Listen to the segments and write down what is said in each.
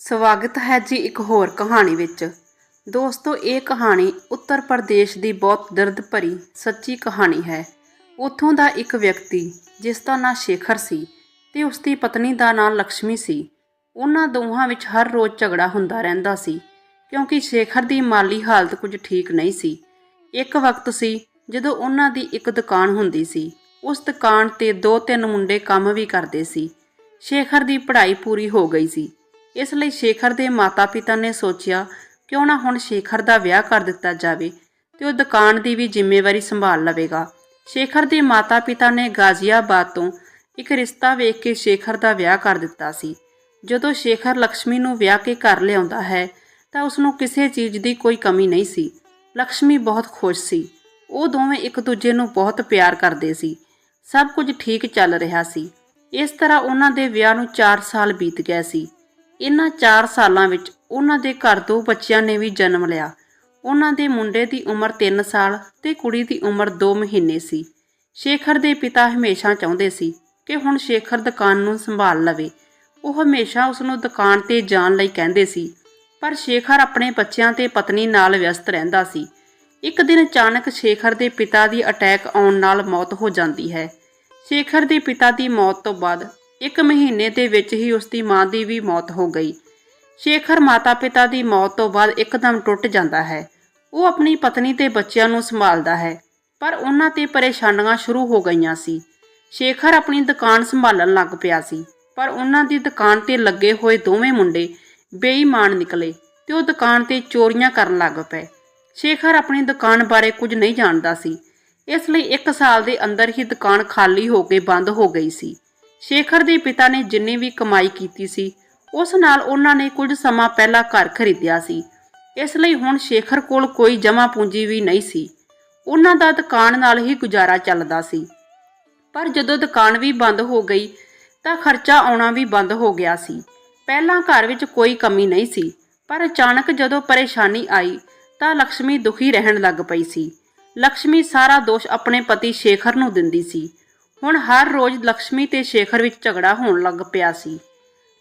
ਸਵਾਗਤ ਹੈ ਜੀ ਇੱਕ ਹੋਰ ਕਹਾਣੀ ਵਿੱਚ। ਦੋਸਤੋ, ਇਹ ਕਹਾਣੀ ਉੱਤਰ ਪ੍ਰਦੇਸ਼ ਦੀ ਬਹੁਤ ਦਰਦ ਭਰੀ ਸੱਚੀ ਕਹਾਣੀ ਹੈ। ਉੱਥੋਂ ਦਾ ਇੱਕ ਵਿਅਕਤੀ, ਜਿਸ ਦਾ ਨਾਂ ਸ਼ੇਖਰ ਸੀ ਤੇ ਉਸ ਦੀ ਪਤਨੀ ਦਾ ਨਾਂ ਲక్ష్ਮੀ ਸੀ, ਉਹਨਾਂ ਦੋਹਾਂ ਵਿੱਚ ਹਰ ਰੋਜ਼ ਝਗੜਾ ਹੁੰਦਾ ਰਹਿੰਦਾ ਸੀ, ਕਿਉਂਕਿ ਸ਼ੇਖਰ ਦੀ ਮਾਲੀ ਹਾਲਤ ਕੁਝ ਠੀਕ ਨਹੀਂ ਸੀ। ਇੱਕ ਵਕਤ ਸੀ, ਜਦੋਂ ਉਹਨਾਂ ਦੀ ਇੱਕ ਦੁਕਾਨ ਹੁੰਦੀ ਸੀ। ਉਸ ਦੁਕਾਨ ਤੇ ਦੋ ਤਿੰਨ ਮੁੰਡੇ ਕੰਮ ਵੀ ਕਰਦੇ ਸੀ। ਸ਼ੇਖਰ ਦੀ ਪੜ੍ਹਾਈ ਪੂਰੀ ਹੋ ਗਈ ਸੀ। ਇਸ ਲਈ ਸ਼ੇਖਰ ਦੇ ਮਾਤਾ-ਪਿਤਾ ਨੇ ਸੋਚਿਆ, ਕਿਉਂ ਨਾ ਹੁਣ ਸ਼ੇਖਰ ਦਾ ਵਿਆਹ ਕਰ ਦਿੱਤਾ ਜਾਵੇ ਤੇ ਉਹ ਦੁਕਾਨ ਦੀ ਵੀ ਜ਼ਿੰਮੇਵਾਰੀ ਸੰਭਾਲ ਲਵੇਗਾ। ਸ਼ੇਖਰ ਦੇ ਮਾਤਾ-ਪਿਤਾ ਨੇ ਗਾਜ਼ੀਆਬਾਦ ਤੋਂ ਇੱਕ ਰਿਸ਼ਤਾ ਵੇਖ ਕੇ ਸ਼ੇਖਰ ਦਾ ਵਿਆਹ ਕਰ ਦਿੱਤਾ ਸੀ। ਜਦੋਂ ਸ਼ੇਖਰ ਲక్ష్ਮੀ ਨੂੰ ਵਿਆਹ ਕੇ ਘਰ ਲਿਆਉਂਦਾ ਹੈ, ਤਾਂ ਉਸ ਨੂੰ ਕਿਸੇ ਚੀਜ਼ ਦੀ ਕੋਈ ਕਮੀ ਨਹੀਂ ਸੀ। ਲక్ష్ਮੀ ਬਹੁਤ ਖੁਸ਼ ਸੀ। ਉਹ ਦੋਵੇਂ ਇੱਕ ਦੂਜੇ ਨੂੰ ਬਹੁਤ ਪਿਆਰ ਕਰਦੇ ਸੀ। ਸਭ ਕੁਝ ਠੀਕ ਚੱਲ ਰਿਹਾ ਸੀ। ਇਸ ਤਰ੍ਹਾਂ ਉਹਨਾਂ ਦੇ ਵਿਆਹ ਨੂੰ 4 ਸਾਲ ਬੀਤ ਗਏ ਸੀ। ਇਹਨਾਂ 4 ਸਾਲਾਂ ਵਿੱਚ ਉਹਨਾਂ ਦੇ ਘਰ ਦੋ ਬੱਚਿਆਂ ਨੇ ਵੀ ਜਨਮ ਲਿਆ। ਉਹਨਾਂ ਦੇ ਮੁੰਡੇ ਦੀ ਉਮਰ 3 ਸਾਲ ਤੇ ਕੁੜੀ ਦੀ ਉਮਰ 2 ਮਹੀਨੇ ਸੀ। ਸ਼ੇਖਰ ਦੇ ਪਿਤਾ ਹਮੇਸ਼ਾ ਚਾਹੁੰਦੇ ਸੀ ਕਿ ਹੁਣ ਸ਼ੇਖਰ ਦੁਕਾਨ ਨੂੰ ਸੰਭਾਲ ਲਵੇ। ਉਹ ਹਮੇਸ਼ਾ ਉਸ ਨੂੰ ਦੁਕਾਨ ਤੇ ਜਾਣ ਲਈ ਕਹਿੰਦੇ ਸੀ, ਪਰ ਸ਼ੇਖਰ ਆਪਣੇ ਬੱਚਿਆਂ ਤੇ ਪਤਨੀ ਨਾਲ ਵਿਅਸਤ ਰਹਿੰਦਾ ਸੀ। ਇੱਕ ਦਿਨ ਅਚਾਨਕ ਸ਼ੇਖਰ ਦੇ ਪਿਤਾ ਦੀ ਅਟੈਕ ਆਉਣ ਨਾਲ ਮੌਤ ਹੋ ਜਾਂਦੀ ਹੈ। ਸ਼ੇਖਰ ਦੇ ਪਿਤਾ ਦੀ ਮੌਤ ਤੋਂ ਬਾਅਦ ਇੱਕ ਮਹੀਨੇ ਦੇ ਵਿੱਚ ਹੀ ਉਸ ਦੀ ਮਾਂ ਦੀ ਵੀ ਮੌਤ ਹੋ ਗਈ। ਸ਼ੇਖਰ ਮਾਤਾ-ਪਿਤਾ ਦੀ ਮੌਤ ਤੋਂ ਬਾਅਦ ਇੱਕਦਮ ਟੁੱਟ ਜਾਂਦਾ ਹੈ। ਉਹ ਆਪਣੀ ਪਤਨੀ ਤੇ ਬੱਚਿਆਂ ਨੂੰ ਸੰਭਾਲਦਾ ਹੈ, ਪਰ ਉਹਨਾਂ ਤੇ ਪਰੇਸ਼ਾਨੀਆਂ ਸ਼ੁਰੂ ਹੋ ਗਈਆਂ ਸੀ। ਸ਼ੇਖਰ ਆਪਣੀ ਦੁਕਾਨ ਸੰਭਾਲਣ ਲੱਗ ਪਿਆ ਸੀ, ਪਰ ਉਹਨਾਂ ਦੀ ਦੁਕਾਨ ਤੇ ਲੱਗੇ ਹੋਏ ਦੋਵੇਂ ਮੁੰਡੇ ਬੇਈਮਾਨ ਨਿਕਲੇ ਤੇ ਉਹ ਦੁਕਾਨ ਤੇ ਚੋਰੀਆਂ ਕਰਨ ਲੱਗ ਪਏ। ਸ਼ੇਖਰ ਆਪਣੀ ਦੁਕਾਨ ਬਾਰੇ ਕੁਝ ਨਹੀਂ ਜਾਣਦਾ ਸੀ। ਇਸ ਲਈ 1 ਸਾਲ ਦੇ ਅੰਦਰ ਹੀ ਦੁਕਾਨ ਖਾਲੀ ਹੋ ਕੇ ਬੰਦ ਹੋ ਗਈ ਸੀ। ਸ਼ੇਖਰ ਦੇ ਪਿਤਾ ਨੇ ਜਿੰਨੀ ਵੀ ਕਮਾਈ ਕੀਤੀ ਸੀ, ਉਸ ਨਾਲ ਉਹਨਾਂ ਨੇ ਕੁਝ ਸਮਾਂ ਪਹਿਲਾਂ ਘਰ ਖਰੀਦਿਆ ਸੀ। ਇਸ ਲਈ ਹੁਣ ਸ਼ੇਖਰ ਕੋਲ ਕੋਈ ਜਮ੍ਹਾਂ ਪੂੰਜੀ ਵੀ ਨਹੀਂ ਸੀ। ਉਹਨਾਂ ਦਾ ਦੁਕਾਨ ਨਾਲ ਹੀ ਗੁਜ਼ਾਰਾ ਚੱਲਦਾ ਸੀ। ਪਰ ਜਦੋਂ ਦੁਕਾਨ ਵੀ ਬੰਦ ਹੋ ਗਈ, ਤਾਂ ਖਰਚਾ ਆਉਣਾ ਵੀ ਬੰਦ ਹੋ ਗਿਆ ਸੀ। ਪਹਿਲਾਂ ਘਰ ਵਿੱਚ ਕੋਈ ਕਮੀ ਨਹੀਂ ਸੀ, ਪਰ ਅਚਾਨਕ ਜਦੋਂ ਪਰੇਸ਼ਾਨੀ ਆਈ, ਤਾਂ ਲక్ష్ਮੀ ਦੁਖੀ ਰਹਿਣ ਲੱਗ ਪਈ ਸੀ। ਲక్ష్ਮੀ ਸਾਰਾ ਦੋਸ਼ ਆਪਣੇ ਪਤੀ ਸ਼ੇਖਰ ਨੂੰ ਦਿੰਦੀ ਸੀ। ਹੁਣ ਹਰ ਰੋਜ਼ ਲక్ష్ਮੀ ਤੇ ਸ਼ੇਖਰ ਵਿੱਚ ਝਗੜਾ ਹੋਣ ਲੱਗ ਪਿਆ ਸੀ।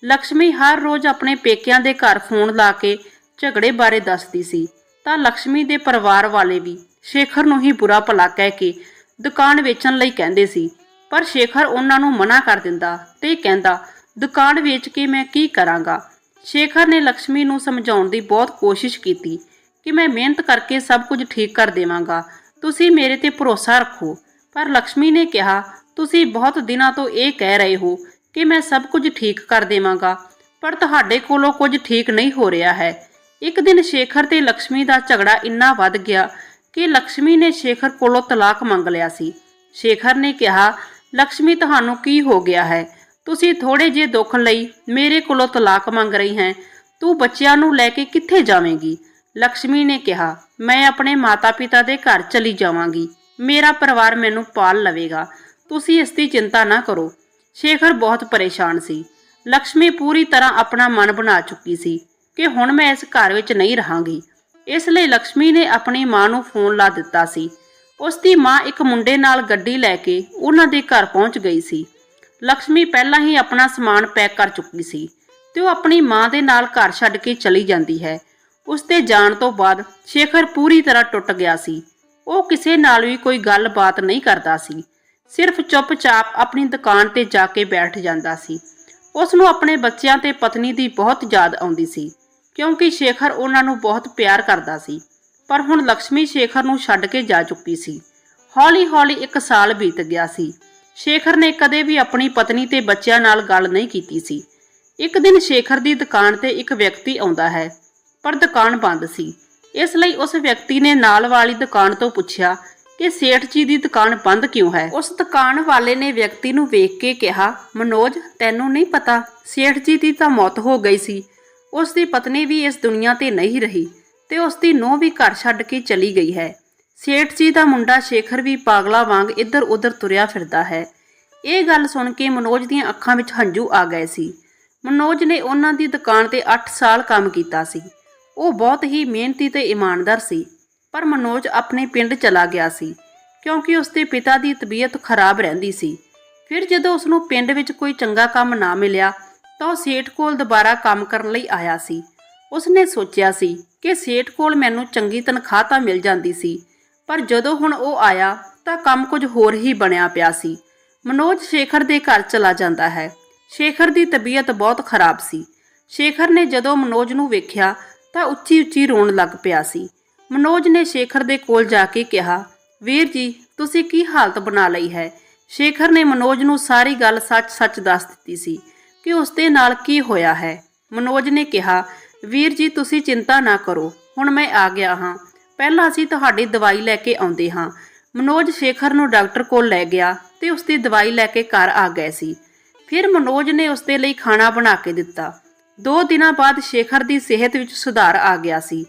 ਲక్ష్ਮੀ ਹਰ ਰੋਜ਼ ਆਪਣੇ ਪੇਕਿਆਂ ਦੇ ਘਰ ਫੋਨ ਲਾ ਕੇ ਝਗੜੇ ਬਾਰੇ ਦੱਸਦੀ ਸੀ। ਤਾਂ ਲక్ష్ਮੀ ਦੇ ਪਰਿਵਾਰ ਵਾਲੇ ਵੀ ਸ਼ੇਖਰ ਨੂੰ ਹੀ ਬੁਰਾ ਭਲਾ ਕਹਿ ਕੇ ਦੁਕਾਨ ਵੇਚਣ ਲਈ ਕਹਿੰਦੇ ਸੀ। ਪਰ ਸ਼ੇਖਰ ਉਹਨਾਂ ਨੂੰ ਮਨਾ ਕਰ ਦਿੰਦਾ ਤੇ ਕਹਿੰਦਾ, ਦੁਕਾਨ ਵੇਚ ਕੇ ਮੈਂ ਕੀ ਕਰਾਂਗਾ? ਸ਼ੇਖਰ ਨੇ ਲక్ష్ਮੀ ਨੂੰ ਸਮਝਾਉਣ ਦੀ ਬਹੁਤ ਕੋਸ਼ਿਸ਼ ਕੀਤੀ ਕਿ ਮੈਂ ਮਿਹਨਤ ਕਰਕੇ ਸਭ ਕੁਝ ਠੀਕ ਕਰ ਦੇਵਾਂਗਾ। ਤੁਸੀਂ ਮੇਰੇ ਤੇ ਭਰੋਸਾ ਰੱਖੋ। ਪਰ ਲక్ష్ਮੀ ਨੇ ਕਿਹਾ ਤੁਸੀਂ ਬਹੁਤ ਦਿਨਾਂ ਤੋਂ ਇਹ ਕਹਿ ਰਹੇ ਹੋ ਕਿ ਮੈਂ ਸਭ ਕੁਝ ਠੀਕ ਕਰ ਦੇਵਾਂਗਾ, ਪਰ ਤੁਹਾਡੇ ਕੋਲੋਂ ਕੁਝ ਠੀਕ ਨਹੀਂ ਹੋ ਰਿਹਾ ਹੈ। ਇੱਕ ਦਿਨ ਸ਼ੇਖਰ ਤੇ ਲక్ష్ਮੀ ਦਾ ਝਗੜਾ ਇੰਨਾ ਵੱਧ ਗਿਆ ਕਿ ਲక్ష్ਮੀ ਨੇ ਸ਼ੇਖਰ ਕੋਲੋਂ ਤਲਾਕ ਮੰਗ ਲਿਆ ਸੀ। ਸ਼ੇਖਰ ਨੇ ਕਿਹਾ ਲక్ష్ਮੀ ਤੁਹਾਨੂੰ ਕੀ ਹੋ ਗਿਆ ਹੈ? ਤੁਸੀਂ ਥੋੜੇ ਜਿਹੇ ਦੁੱਖ ਲਈ ਮੇਰੇ ਕੋਲੋਂ ਤਲਾਕ ਮੰਗ ਰਹੀ ਹੈ। ਤੂੰ ਬੱਚਿਆਂ ਨੂੰ ਲੈ ਕੇ ਕਿੱਥੇ ਜਾਵੇਂਗੀ? ਲక్ష్ਮੀ ਨੇ ਕਿਹਾ, ਮੈਂ ਆਪਣੇ ਮਾਤਾ-ਪਿਤਾ ਦੇ ਘਰ ਚਲੀ ਜਾਵਾਂਗੀ। ਮੇਰਾ ਪਰਿਵਾਰ ਮੈਨੂੰ ਪਾਲ ਲਵੇਗਾ। ਤੁਸੀਂ ਇਸ ਦੀ ਚਿੰਤਾ ਨਾ ਕਰੋ। ਸ਼ੇਖਰ ਬਹੁਤ ਪਰੇਸ਼ਾਨ ਸੀ। ਲక్ష్ਮੀ ਪੂਰੀ ਤਰ੍ਹਾਂ ਆਪਣਾ ਮਨ ਬਣਾ ਚੁੱਕੀ ਸੀ ਕਿ ਹੁਣ ਮੈਂ ਇਸ ਘਰ ਵਿੱਚ ਨਹੀਂ ਰਹਾਂਗੀ। ਇਸ ਲਈ ਲక్ష్ਮੀ ਨੇ ਆਪਣੀ ਮਾਂ ਨੂੰ ਫੋਨ ਲਾ ਦਿੱਤਾ ਸੀ। ਉਸ ਦੀ ਮਾਂ ਇੱਕ ਮੁੰਡੇ ਨਾਲ ਗੱਡੀ ਲੈ ਕੇ ਉਹਨਾਂ ਦੇ ਘਰ ਪਹੁੰਚ ਗਈ ਸੀ। ਲక్ష్ਮੀ ਪਹਿਲਾਂ ਹੀ ਆਪਣਾ ਸਮਾਨ ਪੈਕ ਕਰ ਚੁੱਕੀ ਸੀ ਤੇ ਉਹ ਆਪਣੀ ਮਾਂ ਦੇ ਨਾਲ ਘਰ ਛੱਡ ਕੇ ਚਲੀ ਜਾਂਦੀ ਹੈ। ਉਸ ਦੇ ਜਾਣ ਤੋਂ ਬਾਅਦ ਸ਼ੇਖਰ ਪੂਰੀ ਤਰ੍ਹਾਂ ਟੁੱਟ ਗਿਆ ਸੀ। ਉਹ ਕਿਸੇ ਨਾਲ ਵੀ ਕੋਈ ਗੱਲਬਾਤ ਨਹੀਂ ਕਰਦਾ ਸੀ। ਸਿਰਫ ਚੁੱਪਚਾਪ ਆਪਣੀ ਦੁਕਾਨ ਤੇ ਜਾ ਕੇ ਬੈਠ ਜਾਂਦਾ ਸੀ। ਉਸ ਨੂੰ ਆਪਣੇ ਬੱਚਿਆਂ ਤੇ ਪਤਨੀ ਦੀ ਬਹੁਤ ਯਾਦ ਆਉਂਦੀ ਸੀ, ਕਿਉਂਕਿ ਸ਼ੇਖਰ ਉਹਨਾਂ ਨੂੰ ਬਹੁਤ ਪਿਆਰ ਕਰਦਾ ਸੀ। ਪਰ ਹੁਣ ਲక్ష్ਮੀ ਸ਼ੇਖਰ ਨੂੰ ਛੱਡ ਕੇ ਜਾ ਚੁੱਕੀ ਸੀ। ਹੌਲੀ-ਹੌਲੀ ਇੱਕ ਸਾਲ ਬੀਤ ਗਿਆ ਸੀ। ਸ਼ੇਖਰ ਨੇ ਕਦੇ ਵੀ ਆਪਣੀ ਪਤਨੀ ਤੇ ਬੱਚਿਆਂ ਨਾਲ ਗੱਲ ਨਹੀਂ ਕੀਤੀ ਸੀ। ਇੱਕ ਦਿਨ ਸ਼ੇਖਰ ਦੀ ਦੁਕਾਨ ਤੇ ਇੱਕ ਵਿਅਕਤੀ ਆਉਂਦਾ ਹੈ, ਪਰ ਦੁਕਾਨ ਬੰਦ ਸੀ। ਇਸ ਲਈ ਉਸ ਵਿਅਕਤੀ ਨੇ ਨਾਲ ਵਾਲੀ ਦੁਕਾਨ ਤੋਂ ਪੁੱਛਿਆ ਕਿ ਸੇਠ ਜੀ ਦੀ ਦੁਕਾਨ ਬੰਦ ਕਿਉਂ ਹੈ? ਉਸ ਦੁਕਾਨ ਵਾਲੇ ਨੇ ਵਿਅਕਤੀ ਨੂੰ ਵੇਖ ਕੇ ਕਿਹਾ, ਮਨੋਜ, ਤੈਨੂੰ ਨਹੀਂ ਪਤਾ, ਸੇਠ ਜੀ ਦੀ ਤਾਂ ਮੌਤ ਹੋ ਗਈ ਸੀ। ਉਸ ਦੀ ਪਤਨੀ ਵੀ ਇਸ ਦੁਨੀਆ ਤੇ ਨਹੀਂ ਰਹੀ ਤੇ ਉਸ ਦੀ ਨੂੰਹ ਵੀ ਘਰ ਛੱਡ ਕੇ ਚਲੀ ਗਈ ਹੈ। ਸੇਠ ਜੀ ਦਾ ਮੁੰਡਾ ਸ਼ੇਖਰ ਵੀ ਪਾਗਲਾ ਵਾਂਗ ਇੱਧਰ-ਉੱਧਰ ਤੁਰਿਆ ਫਿਰਦਾ ਹੈ। ਇਹ ਗੱਲ ਸੁਣ ਕੇ ਮਨੋਜ ਦੀਆਂ ਅੱਖਾਂ ਵਿੱਚ ਹੰਝੂ ਆ ਗਏ ਸੀ। ਮਨੋਜ ਨੇ ਉਹਨਾਂ ਦੀ ਦੁਕਾਨ ਤੇ 8 ਸਾਲ ਕੰਮ ਕੀਤਾ ਸੀ। ਉਹ ਬਹੁਤ ਹੀ ਮਿਹਨਤੀ ਤੇ ਇਮਾਨਦਾਰ ਸੀ। ਪਰ ਮਨੋਜ ਆਪਣੇ ਪਿੰਡ ਚਲਾ ਗਿਆ ਸੀ, ਕਿਉਂਕਿ ਉਸਦੇ ਪਿਤਾ ਦੀ ਤਬੀਅਤ ਖਰਾਬ ਰਹਿੰਦੀ ਸੀ। ਫਿਰ ਜਦੋਂ ਉਸ ਨੂੰ ਪਿੰਡ ਵਿੱਚ ਕੋਈ ਚੰਗਾ ਕੰਮ ਨਾ ਮਿਲਿਆ, ਤਾਂ ਉਹ ਸੇਠ ਕੋਲ ਦੁਬਾਰਾ ਕੰਮ ਕਰਨ ਲਈ ਆਇਆ ਸੀ। ਉਸਨੇ ਸੋਚਿਆ ਸੀ ਕਿ ਸੇਠ ਕੋਲ ਮੈਨੂੰ ਚੰਗੀ ਤਨਖਾਹ ਤਾਂ ਮਿਲ ਜਾਂਦੀ ਸੀ, ਪਰ ਜਦੋਂ ਹੁਣ ਉਹ ਆਇਆ, ਤਾਂ ਕੰਮ ਕੁਝ ਹੋਰ ਹੀ ਬਣਿਆ ਪਿਆ ਸੀ। ਮਨੋਜ ਸ਼ੇਖਰ ਦੇ ਘਰ ਚਲਾ ਜਾਂਦਾ ਹੈ। ਸ਼ੇਖਰ ਦੀ ਤਬੀਅਤ ਬਹੁਤ ਖਰਾਬ ਸੀ। ਸ਼ੇਖਰ ਨੇ ਜਦੋਂ ਮਨੋਜ ਨੂੰ ਵੇਖਿਆ, ਤਾਂ ਉੱਚੀ ਉੱਚੀ ਰੋਣ ਲੱਗ ਪਿਆ ਸੀ। ਮਨੋਜ ਨੇ ਸ਼ੇਖਰ ਦੇ ਕੋਲ ਜਾ ਕੇ ਕਿਹਾ, ਵੀਰ ਜੀ, ਤੁਸੀਂ ਕੀ ਹਾਲਤ ਬਣਾ ਲਈ ਹੈ? ਸ਼ੇਖਰ ਨੇ ਮਨੋਜ ਨੂੰ ਸਾਰੀ ਗੱਲ ਸੱਚ-ਸੱਚ ਦੱਸ ਦਿੱਤੀ ਸੀ ਕਿ ਉਸ ਦੇ ਨਾਲ ਕੀ ਹੋਇਆ ਹੈ। ਮਨੋਜ ਨੇ ਕਿਹਾ, ਵੀਰ ਜੀ, ਤੁਸੀਂ ਚਿੰਤਾ ਨਾ ਕਰੋ, ਹੁਣ ਮੈਂ ਆ ਗਿਆ ਹਾਂ। ਪਹਿਲਾਂ ਅਸੀਂ ਤੁਹਾਡੀ ਦਵਾਈ ਲੈ ਕੇ ਆਉਂਦੇ ਹਾਂ। ਮਨੋਜ ਸ਼ੇਖਰ ਨੂੰ ਡਾਕਟਰ ਕੋਲ ਲੈ ਗਿਆ ਤੇ ਉਸ ਦੀ ਦਵਾਈ ਲੈ ਕੇ ਘਰ ਆ ਗਏ ਸੀ। ਫਿਰ ਮਨੋਜ ਨੇ ਉਸ ਦੇ ਲਈ ਖਾਣਾ ਬਣਾ ਕੇ ਦਿੱਤਾ। ਦੋ ਦਿਨਾਂ ਬਾਅਦ ਸ਼ੇਖਰ ਦੀ ਸਿਹਤ ਵਿੱਚ ਸੁਧਾਰ ਆ ਗਿਆ ਸੀ।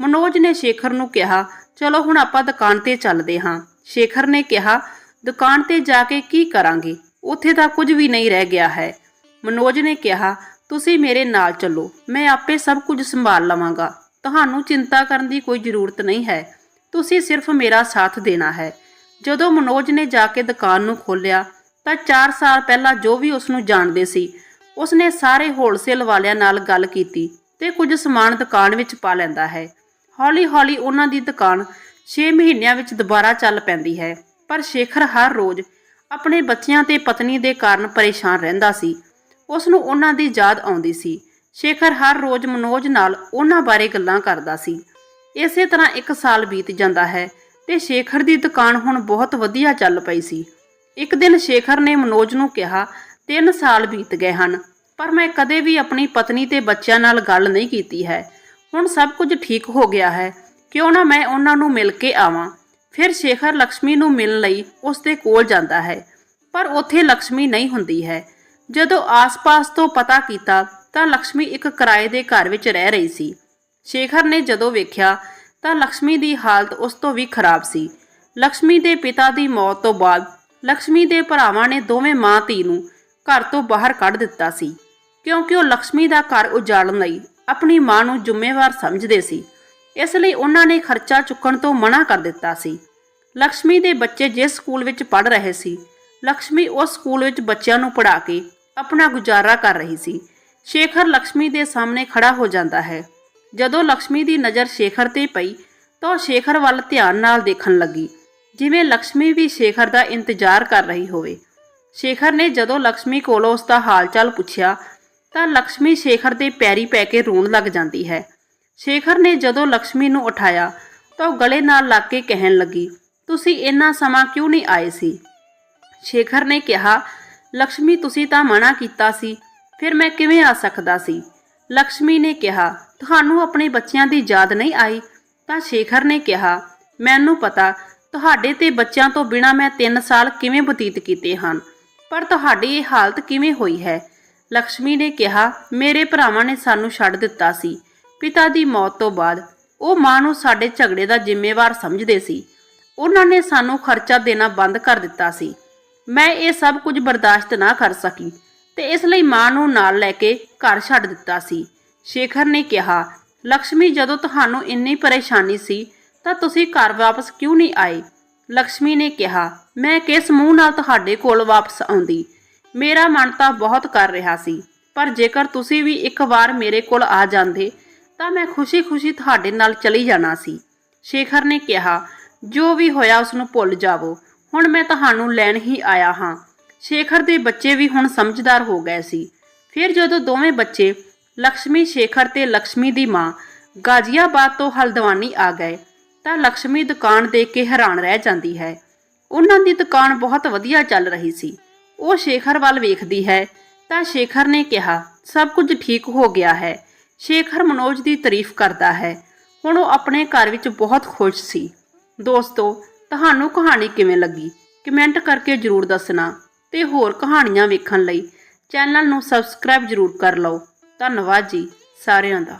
ਮਨੋਜ ਨੇ ਸ਼ੇਖਰ ਨੂੰ ਕਿਹਾ, ਚਲੋ ਹੁਣ ਆਪਾਂ ਦੁਕਾਨ ਤੇ ਚੱਲਦੇ ਹਾਂ। ਸ਼ੇਖਰ ਨੇ ਕਿਹਾ, ਦੁਕਾਨ ਤੇ ਜਾ ਕੇ ਕੀ ਕਰਾਂਗੇ? ਉੱਥੇ ਤਾਂ ਕੁਝ ਵੀ ਨਹੀਂ ਰਹਿ ਗਿਆ ਹੈ। ਮਨੋਜ ਨੇ ਕਿਹਾ, ਤੁਸੀਂ ਮੇਰੇ ਨਾਲ ਚੱਲੋ, ਮੈਂ ਆਪੇ ਸਭ ਕੁਝ ਸੰਭਾਲ ਲਵਾਂਗਾ। ਤੁਹਾਨੂੰ ਚਿੰਤਾ ਕਰਨ ਦੀ ਕੋਈ ਜ਼ਰੂਰਤ ਨਹੀਂ ਹੈ। ਤੁਸੀਂ ਸਿਰਫ ਮੇਰਾ ਸਾਥ ਦੇਣਾ ਹੈ। ਜਦੋਂ ਮਨੋਜ ਨੇ ਜਾ ਕੇ ਦੁਕਾਨ ਨੂੰ ਖੋਲ੍ਹਿਆ, ਤਾਂ 4 ਸਾਲ ਪਹਿਲਾਂ ਜੋ ਵੀ ਉਸ ਨੂੰ ਜਾਣਦੇ ਸੀ, ਉਸਨੇ ਸਾਰੇ ਹੋਲਸੇਲ ਵਾਲਿਆਂ ਨਾਲ ਗੱਲ ਕੀਤੀ ਤੇ ਕੁਝ ਸਮਾਨ ਦੁਕਾਨ ਵਿੱਚ ਪਾ ਲੈਂਦਾ ਹੈ। ਹੌਲੀ-ਹੌਲੀ ਉਹਨਾਂ ਦੀ ਦੁਕਾਨ 6 ਮਹੀਨਿਆਂ ਵਿੱਚ ਦੁਬਾਰਾ ਚੱਲ ਪੈਂਦੀ ਹੈ। ਪਰ ਸ਼ੇਖਰ ਹਰ ਰੋਜ਼ ਆਪਣੇ ਬੱਚਿਆਂ ਤੇ ਪਤਨੀ ਦੇ ਕਾਰਨ ਪਰੇਸ਼ਾਨ ਰਹਿੰਦਾ ਸੀ। ਉਸ ਨੂੰ ਉਹਨਾਂ ਦੀ ਯਾਦ ਆਉਂਦੀ ਸੀ। ਸ਼ੇਖਰ ਹਰ ਰੋਜ਼ ਮਨੋਜ ਨਾਲ ਉਹਨਾਂ ਬਾਰੇ ਗੱਲਾਂ ਕਰਦਾ ਸੀ। ਇਸੇ ਤਰ੍ਹਾਂ ਇੱਕ ਸਾਲ ਬੀਤ ਜਾਂਦਾ ਹੈ ਤੇ ਸ਼ੇਖਰ ਦੀ ਦੁਕਾਨ ਹੁਣ ਬਹੁਤ ਵਧੀਆ ਚੱਲ ਪਈ ਸੀ। ਇੱਕ ਦਿਨ ਸ਼ੇਖਰ ਨੇ ਮਨੋਜ ਨੂੰ ਕਿਹਾ, ਤਿੰਨ ਸਾਲ ਬੀਤ ਗਏ ਹਨ, ਪਰ ਮੈਂ ਕਦੇ ਵੀ ਆਪਣੀ ਪਤਨੀ ਤੇ ਬੱਚਿਆਂ ਨਾਲ ਗੱਲ ਨਹੀਂ ਕੀਤੀ ਹੈ। ਹੁਣ ਸਭ ਕੁਝ ਠੀਕ ਹੋ ਗਿਆ ਹੈ। ਕਿਉਂ ਨਾ ਮੈਂ ਉਹਨਾਂ ਨੂੰ ਮਿਲ ਕੇ ਆਵਾਂ। ਫਿਰ ਸ਼ੇਖਰ ਲక్ష్ਮੀ ਨੂੰ ਮਿਲਣ ਲਈ ਉਸ ਦੇ ਕੋਲ ਜਾਂਦਾ ਹੈ। ਪਰ ਉੱਥੇ ਲక్ష్ਮੀ ਨਹੀਂ ਹੁੰਦੀ ਹੈ। ਜਦੋਂ ਆਸ-ਪਾਸ ਤੋਂ ਪਤਾ ਕੀਤਾ, ਤਾਂ ਲక్ష్ਮੀ ਇੱਕ ਕਿਰਾਏ ਦੇ ਘਰ ਵਿੱਚ ਰਹਿ ਰਹੀ ਸੀ। ਸ਼ੇਖਰ ਨੇ ਜਦੋਂ ਵੇਖਿਆ, ਤਾਂ ਲక్ష్ਮੀ ਦੀ ਹਾਲਤ ਉਸ ਤੋਂ ਵੀ ਖਰਾਬ ਸੀ। ਲక్ష్ਮੀ ਦੇ ਪਿਤਾ ਦੀ ਮੌਤ ਤੋਂ ਬਾਅਦ ਲక్ష్ਮੀ ਦੇ ਭਰਾਵਾਂ ਨੇ ਦੋਵੇਂ ਮਾਂ ਧੀ ਨੂੰ ਘਰ ਤੋਂ ਬਾਹਰ ਕੱਢ ਦਿੱਤਾ ਸੀ। ਕਿਉਂਕਿ ਉਹ ਲక్ష్ਮੀ ਦਾ ਘਰ ਉਜਾੜਨ ਲਈ ਆਪਣੀ ਮਾਂ ਨੂੰ ਜ਼ਿੰਮੇਵਾਰ ਸਮਝਦੇ ਸੀ। ਇਸ ਲਈ ਉਹਨਾਂ ਨੇ ਖਰਚਾ ਚੁੱਕਣ ਤੋਂ ਮਨਾ ਕਰ ਦਿੱਤਾ ਸੀ। ਲక్ష్ਮੀ ਦੇ ਬੱਚੇ ਜਿਸ ਸਕੂਲ ਵਿੱਚ ਪੜ੍ਹ ਰਹੇ ਸੀ ਲక్ష్ਮੀ ਉਸ ਸਕੂਲ ਵਿੱਚ ਬੱਚਿਆਂ ਨੂੰ ਪੜ੍ਹਾ ਕੇ ਆਪਣਾ ਗੁਜ਼ਾਰਾ ਕਰ ਰਹੀ ਸੀ। ਸ਼ੇਖਰ ਲక్ష్ਮੀ ਦੇ ਸਾਹਮਣੇ ਖੜਾ ਹੋ ਜਾਂਦਾ ਹੈ। ਜਦੋਂ ਲక్ష్ਮੀ ਦੀ ਨਜ਼ਰ ਸ਼ੇਖਰ ਤੇ ਪਈ, ਤਾਂ ਉਹ ਸ਼ੇਖਰ ਵੱਲ ਧਿਆਨ ਨਾਲ ਦੇਖਣ ਲੱਗੀ। ਜਿਵੇਂ ਲక్ష్ਮੀ ਵੀ ਸ਼ੇਖਰ ਦਾ ਇੰਤਜ਼ਾਰ ਕਰ ਰਹੀ ਹੋਵੇ। ਸ਼ੇਖਰ ਨੇ ਜਦੋਂ ਲక్ష్ਮੀ ਕੋਲੋਂ ਉਸ ਦਾ ਹਾਲਚਾਲ ਪੁੱਛਿਆ ਤਾਂ ਲక్ష్ਮੀ ਸ਼ੇਖਰ ਦੇ ਪੈਰੀ ਪੈ ਕੇ ਰੋਣ ਲੱਗ ਜਾਂਦੀ ਹੈ। ਸ਼ੇਖਰ ਨੇ ਜਦੋਂ ਲక్ష్ਮੀ ਨੂੰ ਉਠਾਇਆ, ਤਾਂ ਉਹ ਗਲੇ ਨਾਲ ਲੱਗ ਕੇ ਕਹਿਣ ਲੱਗੀ, ਤੁਸੀਂ ਇੰਨਾ ਸਮਾਂ ਕਿਉਂ ਨਹੀਂ ਆਏ ਸੀ? ਸ਼ੇਖਰ ਨੇ ਕਿਹਾ ਲక్ష్ਮੀ ਤੁਸੀਂ ਤਾਂ ਮਨਾ ਕੀਤਾ ਸੀ, ਫਿਰ ਮੈਂ ਕਿਵੇਂ ਆ ਸਕਦਾ ਸੀ? ਲక్ష్ਮੀ ਨੇ ਕਿਹਾ, ਤੁਹਾਨੂੰ ਆਪਣੇ ਬੱਚਿਆਂ ਦੀ ਯਾਦ ਨਹੀਂ ਆਈ? ਤਾਂ ਸ਼ੇਖਰ ਨੇ ਕਿਹਾ, ਮੈਨੂੰ ਪਤਾ, ਤੁਹਾਡੇ ਤੇ ਬੱਚਿਆਂ ਤੋਂ ਬਿਨਾ ਮੈਂ 3 ਸਾਲ ਕਿਵੇਂ ਬਤੀਤ ਕੀਤੇ ਹਨ, ਪਰ ਤੁਹਾਡੀ ਇਹ ਹਾਲਤ ਕਿਵੇਂ ਹੋਈ ਹੈ? ਲਕਸ਼ਮੀ ਨੇ ਕਿਹਾ, ਮੇਰੇ ਭਰਾਵਾਂ ਨੇ ਸਾਨੂੰ ਛੱਡ ਦਿੱਤਾ ਸੀ। ਪਿਤਾ ਦੀ ਮੌਤ ਤੋਂ ਬਾਅਦ ਉਹ ਮਾਂ ਨੂੰ ਸਾਡੇ ਝਗੜੇ ਦਾ ਜ਼ਿੰਮੇਵਾਰ ਸਮਝਦੇ ਸੀ। ਉਹਨਾਂ ਨੇ ਸਾਨੂੰ ਖਰਚਾ ਦੇਣਾ ਬੰਦ ਕਰ ਦਿੱਤਾ ਸੀ। ਮੈਂ ਇਹ ਸਭ ਕੁਝ ਬਰਦਾਸ਼ਤ ਨਾ ਕਰ ਸਕੀ ਤੇ ਇਸ ਲਈ ਮਾਂ ਨੂੰ ਨਾਲ ਲੈ ਕੇ ਘਰ ਛੱਡ ਦਿੱਤਾ ਸੀ। ਸ਼ੇਖਰ ਨੇ ਕਿਹਾ ਲక్ష్ਮੀ ਜਦੋਂ ਤੁਹਾਨੂੰ ਇੰਨੀ ਪਰੇਸ਼ਾਨੀ ਸੀ, ਤਾਂ ਤੁਸੀਂ ਘਰ ਵਾਪਸ ਕਿਉਂ ਨਹੀਂ ਆਏ? ਲక్ష్ਮੀ ਨੇ ਕਿਹਾ, ਮੈਂ ਕਿਸ ਮੂੰਹ ਨਾਲ ਤੁਹਾਡੇ ਕੋਲ ਵਾਪਸ ਆਉਂਦੀ? ਮੇਰਾ ਮਨ ਤਾਂ ਬਹੁਤ ਕਰ ਰਿਹਾ ਸੀ, ਪਰ ਜੇਕਰ ਤੁਸੀਂ ਵੀ ਇੱਕ ਵਾਰ ਮੇਰੇ ਕੋਲ ਆ ਜਾਂਦੇ, ਤਾਂ ਮੈਂ ਖੁਸ਼ੀ-ਖੁਸ਼ੀ ਤੁਹਾਡੇ ਨਾਲ ਚਲੀ ਜਾਣਾ ਸੀ। ਸ਼ੇਖਰ ਨੇ ਕਿਹਾ, ਜੋ ਵੀ ਹੋਇਆ ਉਸ ਨੂੰ ਭੁੱਲ ਜਾਵੋ। ਹੁਣ ਮੈਂ ਤੁਹਾਨੂੰ ਲੈਣ ਹੀ ਆਇਆ ਹਾਂ। ਸ਼ੇਖਰ ਦੇ ਬੱਚੇ ਵੀ ਹੁਣ ਸਮਝਦਾਰ ਹੋ ਗਏ ਸੀ। ਫਿਰ ਜਦੋਂ ਦੋਵੇਂ ਬੱਚੇ ਲక్ష్ਮੀ ਸ਼ੇਖਰ ਤੇ ਲక్ష్ਮੀ ਦੀ ਮਾਂ, ਗਾਜ਼ੀਆਬਾਦ ਤੋਂ ਹਲਦਵਾਨੀ ਆ ਗਏ, ਤਾਂ ਲక్ష్ਮੀ ਦੁਕਾਨ ਦੇਖ ਕੇ ਹੈਰਾਨ ਰਹਿ ਜਾਂਦੀ ਹੈ। ਉਹਨਾਂ ਦੀ ਦੁਕਾਨ ਬਹੁਤ ਵਧੀਆ ਚੱਲ ਰਹੀ ਸੀ। ਉਹ ਸ਼ੇਖਰ ਵੱਲ ਵੇਖਦੀ ਹੈ, ਤਾਂ ਸ਼ੇਖਰ ਨੇ ਕਿਹਾ, ਸਭ ਕੁਝ ਠੀਕ ਹੋ ਗਿਆ ਹੈ। ਸ਼ੇਖਰ ਮਨੋਜ ਦੀ ਤਾਰੀਫ ਕਰਦਾ ਹੈ। ਹੁਣ ਉਹ ਆਪਣੇ ਘਰ ਵਿੱਚ ਬਹੁਤ ਖੁਸ਼ ਸੀ। ਦੋਸਤੋ, ਤੁਹਾਨੂੰ ਕਹਾਣੀ ਕਿਵੇਂ ਲੱਗੀ? ਕਮੈਂਟ ਕਰਕੇ ਜਰੂਰ ਦੱਸਣਾ। ਤੇ ਹੋਰ ਕਹਾਣੀਆਂ ਵੇਖਣ ਲਈ ਚੈਨਲ ਨੂੰ ਸਬਸਕ੍ਰਾਈਬ ਜਰੂਰ ਕਰ ਲਓ। ਧੰਨਵਾਦ ਜੀ ਸਾਰਿਆਂ ਦਾ।